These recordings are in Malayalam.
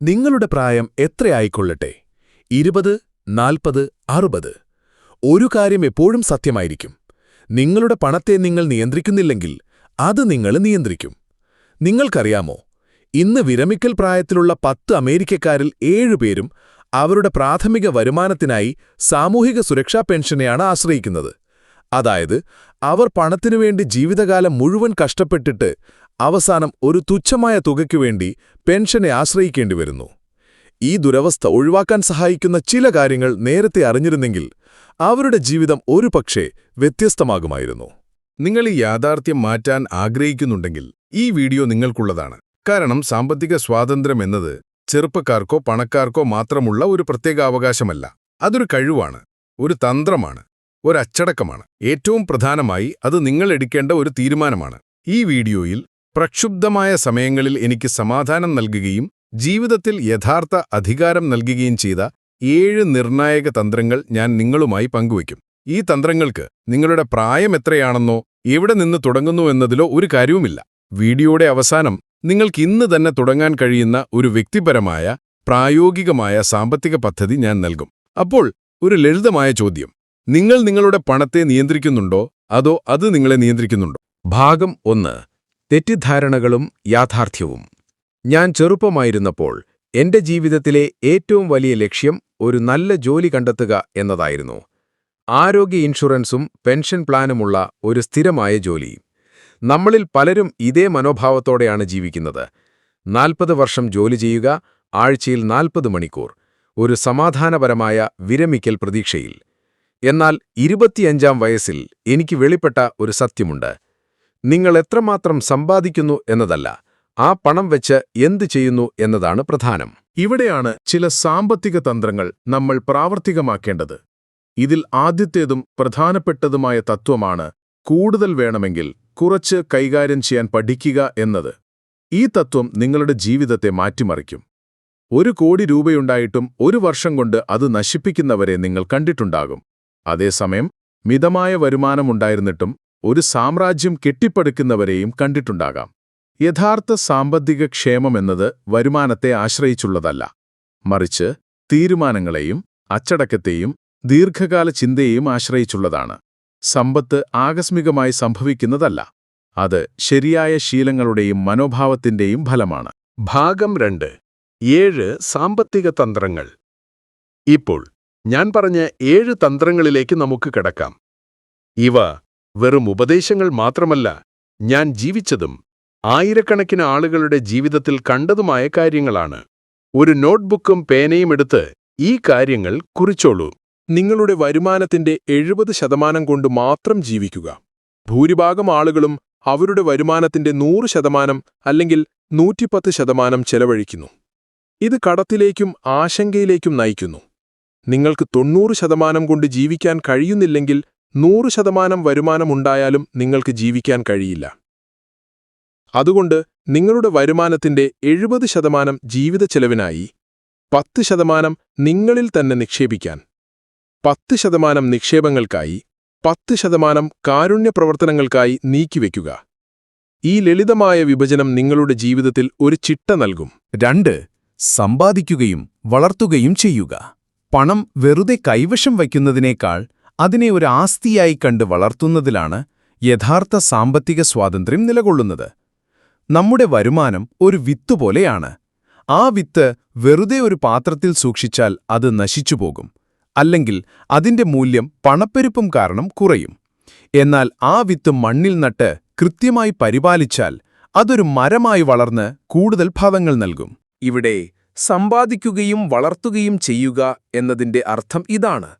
നിങ്ങളുടെ പ്രായം എത്രയായിക്കൊള്ളട്ടെ? ഇരുപത് നാൽപ്പത് അറുപത്. ഒരു കാര്യം എപ്പോഴും സത്യമായിരിക്കും. നിങ്ങളുടെ പണത്തെ നിങ്ങൾ നിയന്ത്രിക്കുന്നില്ലെങ്കിൽ അത് നിങ്ങൾ നിയന്ത്രിക്കും. നിങ്ങൾക്കറിയാമോ ഇന്ന് വിരമിക്കൽ പ്രായത്തിലുള്ള പത്ത് അമേരിക്കക്കാരിൽ ഏഴുപേരും അവരുടെ പ്രാഥമിക വരുമാനത്തിനായി സാമൂഹിക സുരക്ഷാ പെൻഷനെയാണ് ആശ്രയിക്കുന്നത്. അതായത് അവർ പണത്തിനുവേണ്ടി ജീവിതകാലം മുഴുവൻ കഷ്ടപ്പെട്ടിട്ട് അവസാനം ഒരു തുച്ഛമായ തുകയ്ക്കുവേണ്ടി പെൻഷനെ ആശ്രയിക്കേണ്ടി വരുന്നു. ഈ ദുരവസ്ഥ ഒഴിവാക്കാൻ സഹായിക്കുന്ന ചില കാര്യങ്ങൾ നേരത്തെ അറിഞ്ഞിരുന്നെങ്കിൽ അവരുടെ ജീവിതം ഒരു പക്ഷേ വ്യത്യസ്തമാകുമായിരുന്നു. നിങ്ങൾ ഈ യാഥാർത്ഥ്യം മാറ്റാൻ ആഗ്രഹിക്കുന്നുണ്ടെങ്കിൽ ഈ വീഡിയോ നിങ്ങൾക്കുള്ളതാണ്. കാരണം സാമ്പത്തിക സ്വാതന്ത്ര്യം എന്നത് ചെറുപ്പക്കാർക്കോ പണക്കാർക്കോ മാത്രമുള്ള ഒരു പ്രത്യേക അവകാശമല്ല. അതൊരു കഴിവാണ് ഒരു തന്ത്രമാണ് ഒരച്ചടക്കമാണ് ഏറ്റവും പ്രധാനമായി അത് നിങ്ങൾ എടുക്കേണ്ട ഒരു തീരുമാനമാണ്. ഈ വീഡിയോയിൽ പ്രക്ഷുബ്ധമായ സമയങ്ങളിൽ എനിക്ക് സമാധാനം നൽകുകയും ജീവിതത്തിൽ യഥാർത്ഥ അധികാരം നൽകുകയും ചെയ്ത ഏഴ് നിർണായക തന്ത്രങ്ങൾ ഞാൻ നിങ്ങളുമായി പങ്കുവയ്ക്കും. ഈ തന്ത്രങ്ങൾക്ക് നിങ്ങളുടെ പ്രായം എത്രയാണെന്നോ എവിടെ നിന്ന് തുടങ്ങുന്നു എന്നതിലോ ഒരു കാര്യവുമില്ല. വീഡിയോയുടെ അവസാനം നിങ്ങൾക്ക് ഇന്ന് തന്നെ തുടങ്ങാൻ കഴിയുന്ന ഒരു വ്യക്തിപരമായ പ്രായോഗികമായ സാമ്പത്തിക പദ്ധതി ഞാൻ നൽകും. അപ്പോൾ ഒരു ലളിതമായ ചോദ്യം. നിങ്ങൾ നിങ്ങളുടെ പണത്തെ നിയന്ത്രിക്കുന്നുണ്ടോ? അതോ അത് നിങ്ങളെ നിയന്ത്രിക്കുന്നുണ്ടോ? ഭാഗം ഒന്ന്. തെറ്റിദ്ധാരണകളും യാഥാർത്ഥ്യവും. ഞാൻ ചെറുപ്പമായിരുന്നപ്പോൾ എന്റെ ജീവിതത്തിലെ ഏറ്റവും വലിയ ലക്ഷ്യം ഒരു നല്ല ജോലി കണ്ടെത്തുക എന്നതായിരുന്നു. ആരോഗ്യ ഇൻഷുറൻസും പെൻഷൻ പ്ലാനുമുള്ള ഒരു സ്ഥിരമായ ജോലി. നമ്മളിൽ പലരും ഇതേ മനോഭാവത്തോടെയാണ് ജീവിക്കുന്നത്. നാൽപ്പത് വർഷം ജോലി ചെയ്യുക ആഴ്ചയിൽ നാൽപ്പത് മണിക്കൂർ. ഒരു സമാധാനപരമായ വിരമിക്കൽ പ്രതീക്ഷയിൽ. എന്നാൽ ഇരുപത്തിയഞ്ചാം വയസ്സിൽ എനിക്ക് വെളിപ്പെട്ട ഒരു സത്യമുണ്ട്. നിങ്ങൾ എത്രമാത്രം സമ്പാദിക്കുന്നു എന്നതല്ല ആ പണം വെച്ച് എന്തു ചെയ്യുന്നു എന്നതാണ് പ്രധാനം. ഇവിടെയാണ് ചില സാമ്പത്തിക തന്ത്രങ്ങൾ നമ്മൾ പ്രാവർത്തികമാക്കേണ്ടത്. ഇതിൽ ആദ്യത്തേതും പ്രധാനപ്പെട്ടതുമായ തത്വമാണ് കൂടുതൽ വേണമെങ്കിൽ കുറച്ച് കൈകാര്യം ചെയ്യാൻ പഠിക്കുക എന്നത്. ഈ തത്വം നിങ്ങളുടെ ജീവിതത്തെ മാറ്റിമറിക്കും. ഒരു കോടി രൂപയുണ്ടായിട്ടും ഒരു വർഷം കൊണ്ട് അത് നശിപ്പിക്കുന്നവരെ നിങ്ങൾ കണ്ടിട്ടുണ്ടാകും. അതേസമയം മിതമായ വരുമാനമുണ്ടായിരുന്നിട്ടും ഒരു സാമ്രാജ്യം കെട്ടിപ്പടുക്കുന്നവരെയും കണ്ടിട്ടുണ്ടാകാം. യഥാർത്ഥ സാമ്പത്തിക ക്ഷേമമെന്നത് വരുമാനത്തെ ആശ്രയിച്ചുള്ളതല്ല. മറിച്ച് തീരുമാനങ്ങളെയും അച്ചടക്കത്തെയും ദീർഘകാല ചിന്തയെയും ആശ്രയിച്ചുള്ളതാണ്. സമ്പത്ത് ആകസ്മികമായി സംഭവിക്കുന്നതല്ല. അത് ശരിയായ ശീലങ്ങളുടെയും മനോഭാവത്തിന്റെയും ഫലമാണ്. ഭാഗം രണ്ട്. ഏഴ് സാമ്പത്തിക തന്ത്രങ്ങൾ. ഇപ്പോൾ ഞാൻ പറഞ്ഞ ഏഴ് തന്ത്രങ്ങളിലേക്ക് നമുക്ക് കിടക്കാം. ഇവ വെറും ഉപദേശങ്ങൾ മാത്രമല്ല ഞാൻ ജീവിച്ചതും ആയിരക്കണക്കിന് ആളുകളുടെ ജീവിതത്തിൽ കണ്ടതുമായ കാര്യങ്ങളാണ്. ഒരു നോട്ട്ബുക്കും പേനയും എടുത്ത് ഈ കാര്യങ്ങൾ കുറിച്ചോളൂ. നിങ്ങളുടെ വരുമാനത്തിന്റെ എഴുപത് ശതമാനം കൊണ്ട് മാത്രം ജീവിക്കുക. ഭൂരിഭാഗം ആളുകളും അവരുടെ വരുമാനത്തിന്റെ നൂറ് ശതമാനം അല്ലെങ്കിൽ നൂറ്റിപ്പത്ത് ശതമാനം ചെലവഴിക്കുന്നു. ഇത് കടത്തിലേക്കും ആശങ്കയിലേക്കും നയിക്കുന്നു. നിങ്ങൾക്ക് തൊണ്ണൂറ് ശതമാനം കൊണ്ട് ജീവിക്കാൻ കഴിയുന്നില്ലെങ്കിൽ നൂറ് ശതമാനം വരുമാനമുണ്ടായാലും നിങ്ങൾക്ക് ജീവിക്കാൻ കഴിയില്ല. അതുകൊണ്ട് നിങ്ങളുടെ വരുമാനത്തിന്റെ എഴുപത് ശതമാനം ജീവിത ചെലവിനായി പത്ത് ശതമാനം നിങ്ങളിൽ തന്നെ നിക്ഷേപിക്കാൻ. പത്ത് ശതമാനം നിക്ഷേപങ്ങൾക്കായി പത്ത് ശതമാനം കാരുണ്യപ്രവർത്തനങ്ങൾക്കായി നീക്കിവെക്കുക ഈ ലളിതമായ വിഭജനം നിങ്ങളുടെ ജീവിതത്തിൽ ഒരു ചിട്ട നൽകും. രണ്ട് സമ്പാദിക്കുകയും വളർത്തുകയും ചെയ്യുക. പണം വെറുതെ കൈവശം വയ്ക്കുന്നതിനേക്കാൾ അതിനെ ഒരു ആസ്തിയായി കണ്ട് വളർത്തുന്നതിലാണ് യഥാർത്ഥ സാമ്പത്തിക സ്വാതന്ത്ര്യം നിലകൊള്ളുന്നത്. നമ്മുടെ വരുമാനം ഒരു വിത്ത് പോലെയാണ്. ആ വിത്ത് വെറുതെ ഒരു പാത്രത്തിൽ സൂക്ഷിച്ചാൽ അത് നശിച്ചുപോകും അല്ലെങ്കിൽ അതിന്റെ മൂല്യം പണപ്പെരുപ്പം കാരണം കുറയും. എന്നാൽ ആ വിത്ത് മണ്ണിൽ നട്ട് കൃത്യമായി പരിപാലിച്ചാൽ അതൊരു മരമായി വളർന്ന് കൂടുതൽ ഫലങ്ങൾ നൽകും. ഇവിടെ സമ്പാദിക്കുകയും വളർത്തുകയും ചെയ്യുക എന്നതിന്റെ അർത്ഥം ഇതാണ്.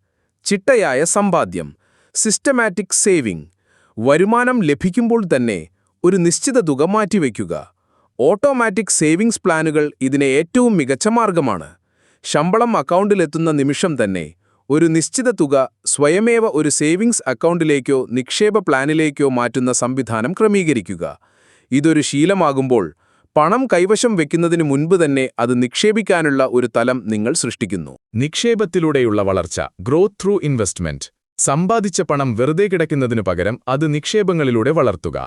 ചിട്ടയായ സമ്പാദ്യം സിസ്റ്റമാറ്റിക് സേവിംഗ് വരുമാനം ലഭിക്കുമ്പോൾ തന്നെ ഒരു നിശ്ചിത തുക മാറ്റിവെക്കുക. ഓട്ടോമാറ്റിക് സേവിങ്സ് പ്ലാനുകൾ ഇതിനെ ഏറ്റവും മികച്ച മാർഗമാണ്. ശമ്പളം അക്കൗണ്ടിലെത്തുന്ന നിമിഷം തന്നെ ഒരു നിശ്ചിത തുക സ്വയമേവ ഒരു സേവിങ്സ് അക്കൗണ്ടിലേക്കോ നിക്ഷേപ പ്ലാനിലേക്കോ മാറ്റുന്ന സംവിധാനം ക്രമീകരിക്കുക. ഇതൊരു ശീലമാകുമ്പോൾ പണം കൈവശം വെക്കുന്നതിന് മുൻപ് തന്നെ അത് നിക്ഷേപിക്കാനുള്ള ഒരു തലം നിങ്ങൾ സൃഷ്ടിക്കുന്നു. നിക്ഷേപത്തിലൂടെയുള്ള വളർച്ച ഗ്രോത്ത് ത്രൂ ഇൻവെസ്റ്റ്മെന്റ് സമ്പാദിച്ച പണം വെറുതെ കിടക്കുന്നതിനു പകരം അത് നിക്ഷേപങ്ങളിലൂടെ വളർത്തുക.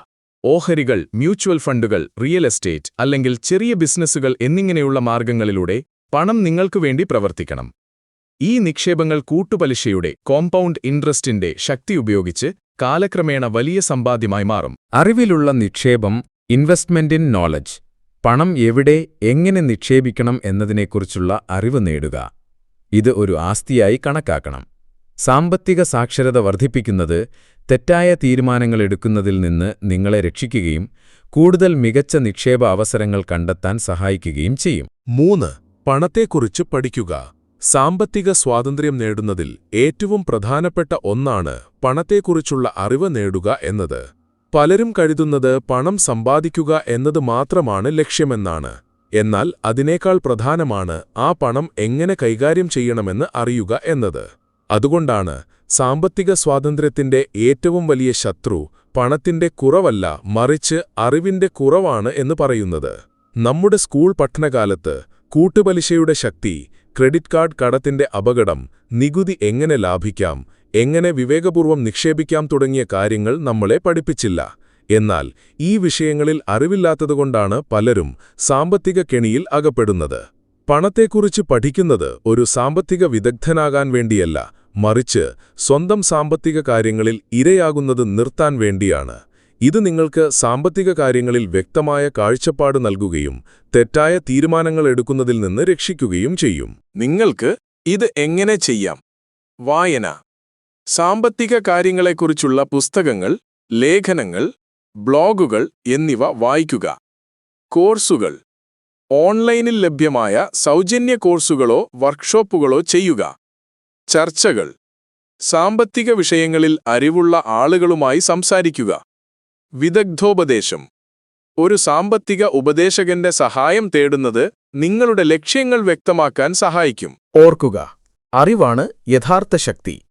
ഓഹരികൾ മ്യൂച്വൽ ഫണ്ടുകൾ റിയൽ എസ്റ്റേറ്റ് അല്ലെങ്കിൽ ചെറിയ ബിസിനസ്സുകൾ എന്നിങ്ങനെയുള്ള മാർഗങ്ങളിലൂടെ പണം നിങ്ങൾക്കു വേണ്ടി പ്രവർത്തിക്കണം. ഈ നിക്ഷേപങ്ങൾ കൂട്ടുപലിശയുടെ കോമ്പൗണ്ട് ഇൻട്രസ്റ്റിന്റെ ശക്തി ഉപയോഗിച്ച് കാലക്രമേണ വലിയ സമ്പാദ്യമായി മാറും. അറിവിലുള്ള നിക്ഷേപം ഇൻവെസ്റ്റ്മെന്റ് ഇൻ നോളജ് പണം എവിടെ എങ്ങനെ നിക്ഷേപിക്കണം എന്നതിനെക്കുറിച്ചുള്ള അറിവ് നേടുക. ഇത് ഒരു ആസ്തിയായി കണക്കാക്കണം. സാമ്പത്തിക സാക്ഷരത വർദ്ധിപ്പിക്കുന്നത് തെറ്റായ തീരുമാനങ്ങൾ എടുക്കുന്നതിൽ നിന്ന് നിങ്ങളെ രക്ഷിക്കുകയും കൂടുതൽ മികച്ച നിക്ഷേപ അവസരങ്ങൾ കണ്ടെത്താൻ സഹായിക്കുകയും ചെയ്യും. മൂന്ന് പണത്തെക്കുറിച്ച് പഠിക്കുക. സാമ്പത്തിക സ്വാതന്ത്ര്യം നേടുന്നതിൽ ഏറ്റവും പ്രധാനപ്പെട്ട ഒന്നാണ് പണത്തെക്കുറിച്ചുള്ള അറിവ് നേടുക എന്നത്. പലരും കരുതുന്നത് പണം സമ്പാദിക്കുക എന്നത് മാത്രമാണ് ലക്ഷ്യമെന്നാണ്. എന്നാൽ അതിനേക്കാൾ പ്രധാനമാണ് ആ പണം എങ്ങനെ കൈകാര്യം ചെയ്യണമെന്ന് അറിയുക എന്നത്. അതുകൊണ്ടാണ് സാമ്പത്തിക സ്വാതന്ത്ര്യത്തിന്റെ ഏറ്റവും വലിയ ശത്രു പണത്തിന്റെ കുറവല്ല മറിച്ച് അറിവിന്റെ കുറവാണ് എന്ന് പറയുന്നത്. നമ്മുടെ സ്കൂൾ പഠനകാലത്ത് കൂട്ടുപലിശയുടെ ശക്തി ക്രെഡിറ്റ് കാർഡ് കടത്തിന്റെ അപകടം നികുതി എങ്ങനെ ലാഭിക്കാം എങ്ങനെ വിവേകപൂർവം നിക്ഷേപിക്കാം തുടങ്ങിയ കാര്യങ്ങൾ നമ്മളെ പഠിപ്പിച്ചില്ല. എന്നാൽ ഈ വിഷയങ്ങളിൽ അറിവില്ലാത്തതുകൊണ്ടാണ് പലരും സാമ്പത്തിക കെണിയിൽ അകപ്പെടുന്നത്. പണത്തെക്കുറിച്ച് പഠിക്കുന്നത് ഒരു സാമ്പത്തിക വിദഗ്ധനാകാൻ വേണ്ടിയല്ല മറിച്ച് സ്വന്തം സാമ്പത്തിക കാര്യങ്ങളിൽ ഇരയാകുന്നത് നിർത്താൻ വേണ്ടിയാണ്. ഇത് നിങ്ങൾക്ക് സാമ്പത്തിക കാര്യങ്ങളിൽ വ്യക്തമായ കാഴ്ചപ്പാട് നൽകുകയും തെറ്റായ തീരുമാനങ്ങൾ എടുക്കുന്നതിൽ നിന്ന് രക്ഷിക്കുകയും ചെയ്യും. നിങ്ങൾക്ക് ഇത് എങ്ങനെ ചെയ്യാം? വായന. സാമ്പത്തിക കാര്യങ്ങളെക്കുറിച്ചുള്ള പുസ്തകങ്ങൾ ലേഖനങ്ങൾ ബ്ലോഗുകൾ എന്നിവ വായിക്കുക. കോഴ്സുകൾ. ഓൺലൈനിൽ ലഭ്യമായ സൗജന്യ കോഴ്സുകളോ വർക്ക്ഷോപ്പുകളോ ചെയ്യുക. ചർച്ചകൾ. സാമ്പത്തിക വിഷയങ്ങളിൽ അറിവുള്ള ആളുകളുമായി സംസാരിക്കുക. വിദഗ്ധോപദേശം. ഒരു സാമ്പത്തിക ഉപദേശകന്റെ സഹായം തേടുന്നത് നിങ്ങളുടെ ലക്ഷ്യങ്ങൾ വ്യക്തമാക്കാൻ സഹായിക്കും. ഓർക്കുക. അറിവാണ് യഥാർത്ഥ ശക്തി.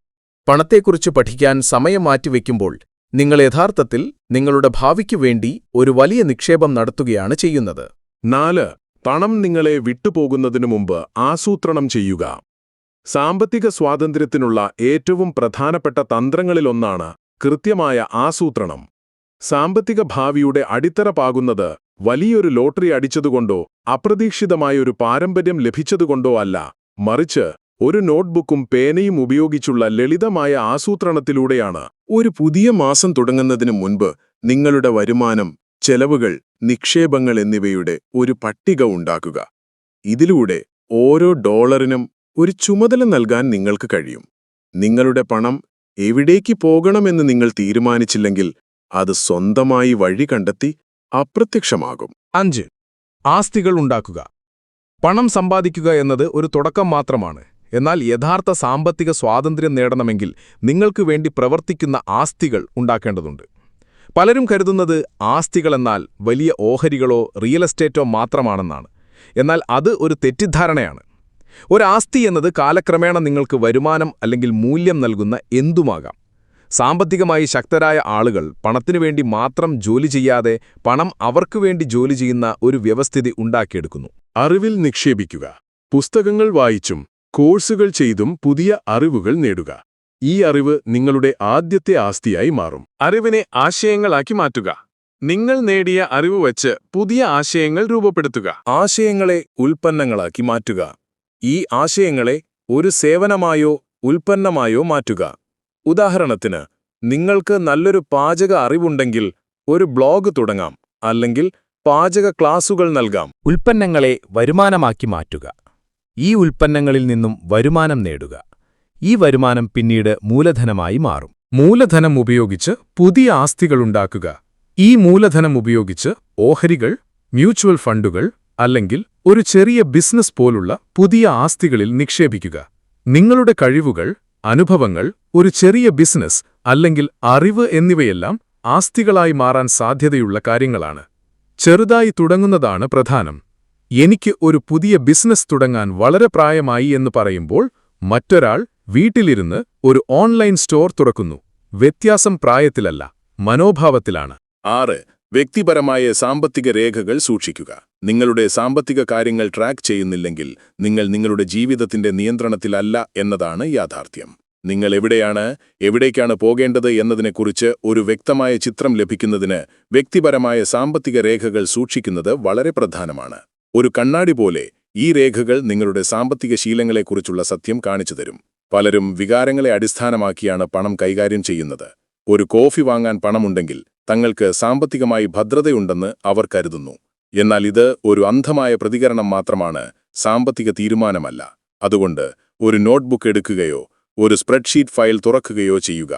പണത്തെക്കുറിച്ച് പഠിക്കാൻ സമയം മാറ്റിവെക്കുമ്പോൾ നിങ്ങൾ യഥാർത്ഥത്തിൽ നിങ്ങളുടെ ഭാവിക്കു വേണ്ടി ഒരു വലിയ നിക്ഷേപം നടത്തുകയാണ് ചെയ്യുന്നത്. നാല് പണം നിങ്ങളെ വിട്ടുപോകുന്നതിനു മുമ്പ് ആസൂത്രണം ചെയ്യുക. സാമ്പത്തിക സ്വാതന്ത്ര്യത്തിനുള്ള ഏറ്റവും പ്രധാനപ്പെട്ട തന്ത്രങ്ങളിലൊന്നാണ് കൃത്യമായ ആസൂത്രണം. സാമ്പത്തിക ഭാവിയുടെ അടിത്തറ പാകുന്നത് വലിയൊരു ലോട്ടറി അടിച്ചതുകൊണ്ടോ അപ്രതീക്ഷിതമായൊരു പാരമ്പര്യം ലഭിച്ചതുകൊണ്ടോ അല്ല. മറിച്ച് ഒരു നോട്ട്ബുക്കും പേനയും ഉപയോഗിച്ചുള്ള ലളിതമായ ആസൂത്രണത്തിലൂടെയാണ്. ഒരു പുതിയ മാസം തുടങ്ങുന്നതിനു മുൻപ് നിങ്ങളുടെ വരുമാനം ചെലവുകൾ നിക്ഷേപങ്ങൾ എന്നിവയുടെ ഒരു പട്ടിക ഉണ്ടാക്കുക. ഇതിലൂടെ ഓരോ ഡോളറിനും ഒരു ചുമതല നൽകാൻ നിങ്ങൾക്ക് കഴിയും. നിങ്ങളുടെ പണം എവിടേക്ക് പോകണമെന്ന് നിങ്ങൾ തീരുമാനിച്ചില്ലെങ്കിൽ അത് സ്വന്തമായി വഴി കണ്ടെത്തി അപ്രത്യക്ഷമാകും. അഞ്ച്. ആസ്തികൾ ഉണ്ടാക്കുക. പണം സമ്പാദിക്കുക എന്നത് ഒരു തുടക്കം മാത്രമാണ്. എന്നാൽ യഥാർത്ഥ സാമ്പത്തിക സ്വാതന്ത്ര്യം നേടണമെങ്കിൽ നിങ്ങൾക്ക് വേണ്ടി പ്രവർത്തിക്കുന്ന ആസ്തികൾ ഉണ്ടാക്കേണ്ടതുണ്ട്. പലരും കരുതുന്നത് ആസ്തികളെന്നാൽ വലിയ ഓഹരികളോ റിയൽ എസ്റ്റേറ്റോ മാത്രമാണെന്നാണ്. എന്നാൽ അത് ഒരു തെറ്റിദ്ധാരണയാണ്. ഒരാസ്തി എന്നത് കാലക്രമേണ നിങ്ങൾക്ക് വരുമാനം അല്ലെങ്കിൽ മൂല്യം നൽകുന്ന എന്തുമാകാം? സാമ്പത്തികമായി ശക്തരായ ആളുകൾ പണത്തിനു വേണ്ടി മാത്രം ജോലി ചെയ്യാതെ പണം അവർക്കു വേണ്ടി ജോലി ചെയ്യുന്ന ഒരു വ്യവസ്ഥിതി ഉണ്ടാക്കിയെടുക്കുന്നു. അറിവിൽ നിക്ഷേപിക്കുക. പുസ്തകങ്ങൾ വായിച്ചും കോഴ്സുകൾ ചെയ്തും പുതിയ അറിവുകൾ നേടുക. ഈ അറിവ് നിങ്ങളുടെ ആദ്യത്തെ ആസ്തിയായി മാറും. അറിവിനെ ആശയങ്ങളാക്കി മാറ്റുക. നിങ്ങൾ നേടിയ അറിവ് വച്ച് പുതിയ ആശയങ്ങൾ രൂപപ്പെടുത്തുക. ആശയങ്ങളെ ഉൽപ്പന്നങ്ങളാക്കി മാറ്റുക. ഈ ആശയങ്ങളെ ഒരു സേവനമായോ ഉൽപ്പന്നമായോ മാറ്റുക. ഉദാഹരണത്തിന് നിങ്ങൾക്ക് നല്ലൊരു പാചക അറിവുണ്ടെങ്കിൽ ഒരു ബ്ലോഗ് തുടങ്ങാം. അല്ലെങ്കിൽ പാചക ക്ലാസുകൾ നൽകാം. ഉൽപ്പന്നങ്ങളെ വരുമാനമാക്കി മാറ്റുക. ഈ ഉൽപ്പന്നങ്ങളിൽ നിന്നും വരുമാനം നേടുക. ഈ വരുമാനം പിന്നീട് മൂലധനമായി മാറും. മൂലധനം ഉപയോഗിച്ച് പുതിയ ആസ്തികളുണ്ടാക്കുക ഈ മൂലധനം ഉപയോഗിച്ച് ഓഹരികൾ മ്യൂച്വൽ ഫണ്ടുകൾ അല്ലെങ്കിൽ ഒരു ചെറിയ ബിസിനസ് പോലുള്ള പുതിയ ആസ്തികളിൽ നിക്ഷേപിക്കുക. നിങ്ങളുടെ കഴിവുകൾ അനുഭവങ്ങൾ ഒരു ചെറിയ ബിസിനസ് അല്ലെങ്കിൽ അറിവ് എന്നിവയെല്ലാം ആസ്തികളായി മാറാൻ സാധ്യതയുള്ള കാര്യങ്ങളാണ്. ചെറുതായി തുടങ്ങുന്നതാണ് പ്രധാനം. എനിക്ക് ഒരു പുതിയ ബിസിനസ് തുടങ്ങാൻ വളരെ പ്രായമായി എന്ന് പറയുമ്പോൾ മറ്റൊരാൾ വീട്ടിലിരുന്ന് ഒരു ഓൺലൈൻ സ്റ്റോർ തുറക്കുന്നു. വ്യത്യാസം പ്രായത്തിലല്ല മനോഭാവത്തിലാണ്. ആറ് വ്യക്തിപരമായ സാമ്പത്തിക രേഖകൾ സൂക്ഷിക്കുക. നിങ്ങളുടെ സാമ്പത്തിക കാര്യങ്ങൾ ട്രാക്ക് ചെയ്യുന്നില്ലെങ്കിൽ നിങ്ങൾ നിങ്ങളുടെ ജീവിതത്തിന്റെ നിയന്ത്രണത്തിലല്ല എന്നതാണ് യാഥാർത്ഥ്യം. നിങ്ങൾ എവിടെയാണ് എവിടേക്കാണ് പോകേണ്ടത് എന്നതിനെക്കുറിച്ച് ഒരു വ്യക്തമായ ചിത്രം ലഭിക്കുന്നതിന് വ്യക്തിപരമായ സാമ്പത്തിക രേഖകൾ സൂക്ഷിക്കുന്നത് വളരെ പ്രധാനമാണ്. ഒരു കണ്ണാടി പോലെ ഈ രേഖകൾ നിങ്ങളുടെ സാമ്പത്തിക ശീലങ്ങളെക്കുറിച്ചുള്ള സത്യം കാണിച്ചു തരും. പലരും വികാരങ്ങളെ അടിസ്ഥാനമാക്കിയാണ് പണം കൈകാര്യം ചെയ്യുന്നത്. ഒരു കോഫി വാങ്ങാൻ പണമുണ്ടെങ്കിൽ തങ്ങൾക്ക് സാമ്പത്തികമായി ഭദ്രതയുണ്ടെന്ന് അവർ കരുതുന്നു. എന്നാൽ ഇത് ഒരു അന്ധമായ പ്രതികരണം മാത്രമാണ് സാമ്പത്തിക തീരുമാനമല്ല. അതുകൊണ്ട് ഒരു നോട്ട്ബുക്ക് എടുക്കുകയോ ഒരു സ്പ്രെഡ്ഷീറ്റ് ഫയൽ തുറക്കുകയോ ചെയ്യുക.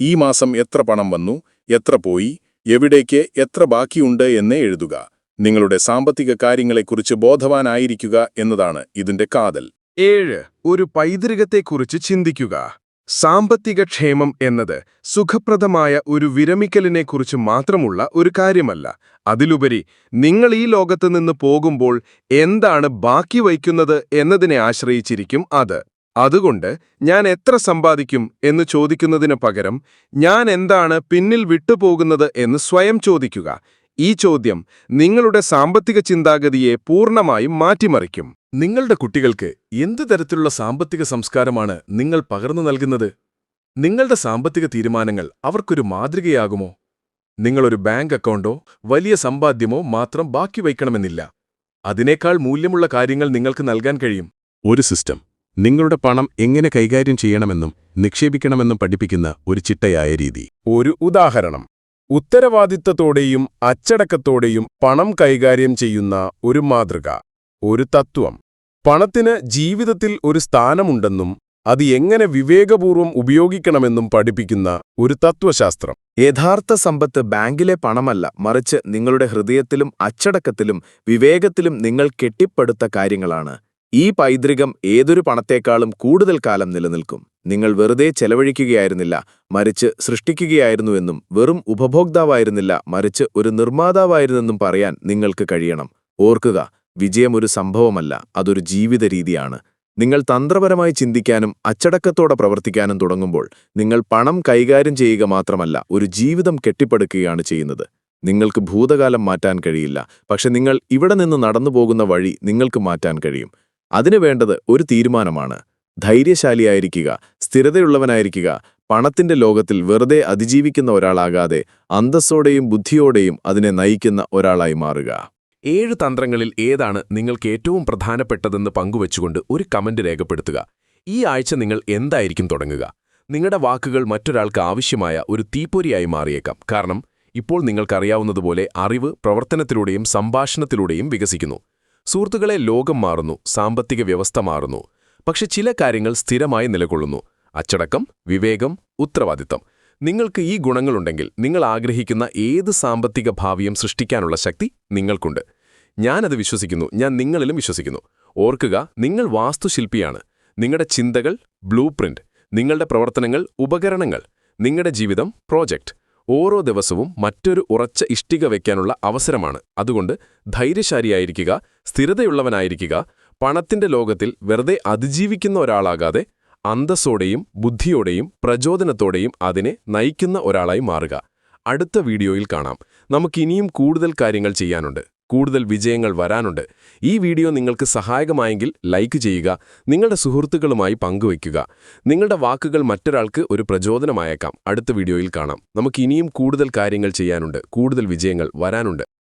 ഈ മാസം എത്ര പണം വന്നു എത്ര പോയി എവിടേക്ക് എത്ര ബാക്കിയുണ്ട് എന്നേ എഴുതുക. നിങ്ങളുടെ സാമ്പത്തിക കാര്യങ്ങളെക്കുറിച്ച് ബോധവാനായിരിക്കുക എന്നതാണ് ഇതിന്റെ കാതൽ. ഏഴ്. ഒരു പൈതൃകത്തെക്കുറിച്ച് ചിന്തിക്കുക. സാമ്പത്തിക ക്ഷേമം എന്നത് സുഖപ്രദമായ ഒരു വിരമിക്കലിനെക്കുറിച്ച് മാത്രമുള്ള ഒരു കാര്യമല്ല. അതിലുപരി നിങ്ങൾ ഈ ലോകത്ത് നിന്ന് പോകുമ്പോൾ എന്താണ് ബാക്കി വയ്ക്കുന്നത് എന്നതിനെ ആശ്രയിച്ചിരിക്കും അത്. അതുകൊണ്ട് ഞാൻ എത്ര സമ്പാദിക്കും എന്ന് ചോദിക്കുന്നതിന് പകരം ഞാൻ എന്താണ് പിന്നിൽ വിട്ടുപോകുന്നത് എന്ന് സ്വയം ചോദിക്കുക. ഈ ചോദ്യം നിങ്ങളുടെ സാമ്പത്തിക ചിന്താഗതിയെ പൂർണമായും മാറ്റിമറിക്കും. നിങ്ങളുടെ കുട്ടികൾക്ക് എന്ത് തരത്തിലുള്ള സാമ്പത്തിക സംസ്കാരമാണ് നിങ്ങൾ പകർന്നു നൽകുന്നത്? നിങ്ങളുടെ സാമ്പത്തിക തീരുമാനങ്ങൾ അവർക്കൊരു മാതൃകയാകുമോ? നിങ്ങളൊരു ബാങ്ക് അക്കൗണ്ടോ വലിയ സമ്പാദ്യമോ മാത്രം ബാക്കി വയ്ക്കണമെന്നില്ല. അതിനേക്കാൾ മൂല്യമുള്ള കാര്യങ്ങൾ നിങ്ങൾക്ക് നൽകാൻ കഴിയും. ഒരു സിസ്റ്റം. നിങ്ങളുടെ പണം എങ്ങനെ കൈകാര്യം ചെയ്യണമെന്നും നിക്ഷേപിക്കണമെന്നും പഠിപ്പിക്കുന്ന ഒരു ചിട്ടയായ രീതി. ഒരു ഉദാഹരണം. ഉത്തരവാദിത്തത്തോടെയും അച്ചടക്കത്തോടെയും പണം കൈകാര്യം ചെയ്യുന്ന ഒരു മാതൃക ഒരു തത്വം. പണത്തിന് ജീവിതത്തിൽ ഒരു സ്ഥാനമുണ്ടെന്നും അത് എങ്ങനെ വിവേകപൂർവം ഉപയോഗിക്കണമെന്നും പഠിപ്പിക്കുന്ന ഒരു തത്വശാസ്ത്രം. യഥാർത്ഥ സമ്പത്ത് ബാങ്കിലെ പണമല്ല മറിച്ച് നിങ്ങളുടെ ഹൃദയത്തിലും അച്ചടക്കത്തിലും വിവേകത്തിലും നിങ്ങൾ കെട്ടിപ്പടുത്ത കാര്യങ്ങളാണ്. ഈ പൈതൃകം ഏതൊരു പണത്തേക്കാളും കൂടുതൽ കാലം നിലനിൽക്കും. നിങ്ങൾ വെറുതെ ചെലവഴിക്കുകയായിരുന്നില്ല മറിച്ച് സൃഷ്ടിക്കുകയായിരുന്നുവെന്നും വെറും ഉപഭോക്താവായിരുന്നില്ല മറിച്ച് ഒരു നിർമ്മാതാവായിരുന്നെന്നും പറയാൻ നിങ്ങൾക്ക് കഴിയണം. ഓർക്കുക വിജയം ഒരു സംഭവമല്ല അതൊരു ജീവിത രീതിയാണ്. നിങ്ങൾ തന്ത്രപരമായി ചിന്തിക്കാനും അച്ചടക്കത്തോടെ പ്രവർത്തിക്കാനും തുടങ്ങുമ്പോൾ നിങ്ങൾ പണം കൈകാര്യം ചെയ്യുക മാത്രമല്ല ഒരു ജീവിതം കെട്ടിപ്പടുക്കുകയാണ് ചെയ്യുന്നത്. നിങ്ങൾക്ക് ഭൂതകാലം മാറ്റാൻ കഴിയില്ല പക്ഷെ നിങ്ങൾ ഇവിടെ നിന്ന് നടന്നു പോകുന്ന വഴി നിങ്ങൾക്ക് മാറ്റാൻ കഴിയും. അതിനു വേണ്ടത് ഒരു തീരുമാനമാണ്. ധൈര്യശാലിയായിരിക്കുക സ്ഥിരതയുള്ളവനായിരിക്കുക പണത്തിന്റെ ലോകത്തിൽ വെറുതെ അതിജീവിക്കുന്ന ഒരാളാകാതെ അന്തസ്സോടെയും ബുദ്ധിയോടെയും അതിനെ നയിക്കുന്ന ഒരാളായി മാറുക. ഏഴ് തന്ത്രങ്ങളിൽ ഏതാണ് നിങ്ങൾക്ക് ഏറ്റവും പ്രധാനപ്പെട്ടതെന്ന് പങ്കുവച്ചുകൊണ്ട് ഒരു കമന്റ് രേഖപ്പെടുത്തുക. ഈ ആഴ്ച നിങ്ങൾ എന്തായിരിക്കും തുടങ്ങുക? നിങ്ങളുടെ വാക്കുകൾ മറ്റൊരാൾക്ക് ആവശ്യമായ ഒരു തീപ്പൊരിയായി മാറിയേക്കാം. കാരണം ഇപ്പോൾ നിങ്ങൾക്കറിയാവുന്നതുപോലെ അറിവ് പ്രവർത്തനത്തിലൂടെയും സംഭാഷണത്തിലൂടെയും വികസിക്കുന്നു. സുഹൃത്തുക്കളെ ലോകം മാറുന്നു സാമ്പത്തിക വ്യവസ്ഥ മാറുന്നു. പക്ഷെ ചില കാര്യങ്ങൾ സ്ഥിരമായി നിലകൊള്ളുന്നു. അച്ചടക്കം വിവേകം ഉത്തരവാദിത്തം. നിങ്ങൾക്ക് ഈ ഗുണങ്ങളുണ്ടെങ്കിൽ നിങ്ങൾ ആഗ്രഹിക്കുന്ന ഏത് സാമ്പത്തിക ഭാവിയും സൃഷ്ടിക്കാനുള്ള ശക്തി നിങ്ങൾക്കുണ്ട്. ഞാനത് വിശ്വസിക്കുന്നു ഞാൻ നിങ്ങളിലും വിശ്വസിക്കുന്നു. ഓർക്കുക നിങ്ങൾ വാസ്തുശില്പിയാണ്. നിങ്ങളുടെ ചിന്തകൾ ബ്ലൂ നിങ്ങളുടെ പ്രവർത്തനങ്ങൾ ഉപകരണങ്ങൾ. നിങ്ങളുടെ ജീവിതം പ്രോജക്റ്റ്. ഓരോ ദിവസവും മറ്റൊരു ഉറച്ച ഇഷ്ടിക വയ്ക്കാനുള്ള അവസരമാണ്. അതുകൊണ്ട് ധൈര്യശാലിയായിരിക്കുക സ്ഥിരതയുള്ളവനായിരിക്കുക പണത്തിന്റെ ലോകത്തിൽ വെറുതെ അതിജീവിക്കുന്ന ഒരാളാകാതെ അന്തസ്സോടെയും ബുദ്ധിയോടെയും പ്രചോദനത്തോടെയും അതിനെ നയിക്കുന്ന ഒരാളായി മാറുക. അടുത്ത വീഡിയോയിൽ കാണാം. നമുക്കിനിയും കൂടുതൽ കാര്യങ്ങൾ ചെയ്യാനുണ്ട്. കൂടുതൽ വിജയങ്ങൾ വരാനുണ്ട്. ഈ വീഡിയോ നിങ്ങൾക്ക് സഹായകമായെങ്കിൽ ലൈക്ക് ചെയ്യുക നിങ്ങളുടെ സുഹൃത്തുക്കളുമായി പങ്കുവയ്ക്കുക. നിങ്ങളുടെ വാക്കുകൾ മറ്റൊരാൾക്ക് ഒരു പ്രചോദനമായേക്കാം. അടുത്ത വീഡിയോയിൽ കാണാം. നമുക്കിനിയും കൂടുതൽ കാര്യങ്ങൾ ചെയ്യാനുണ്ട്. കൂടുതൽ വിജയങ്ങൾ വരാനുണ്ട്.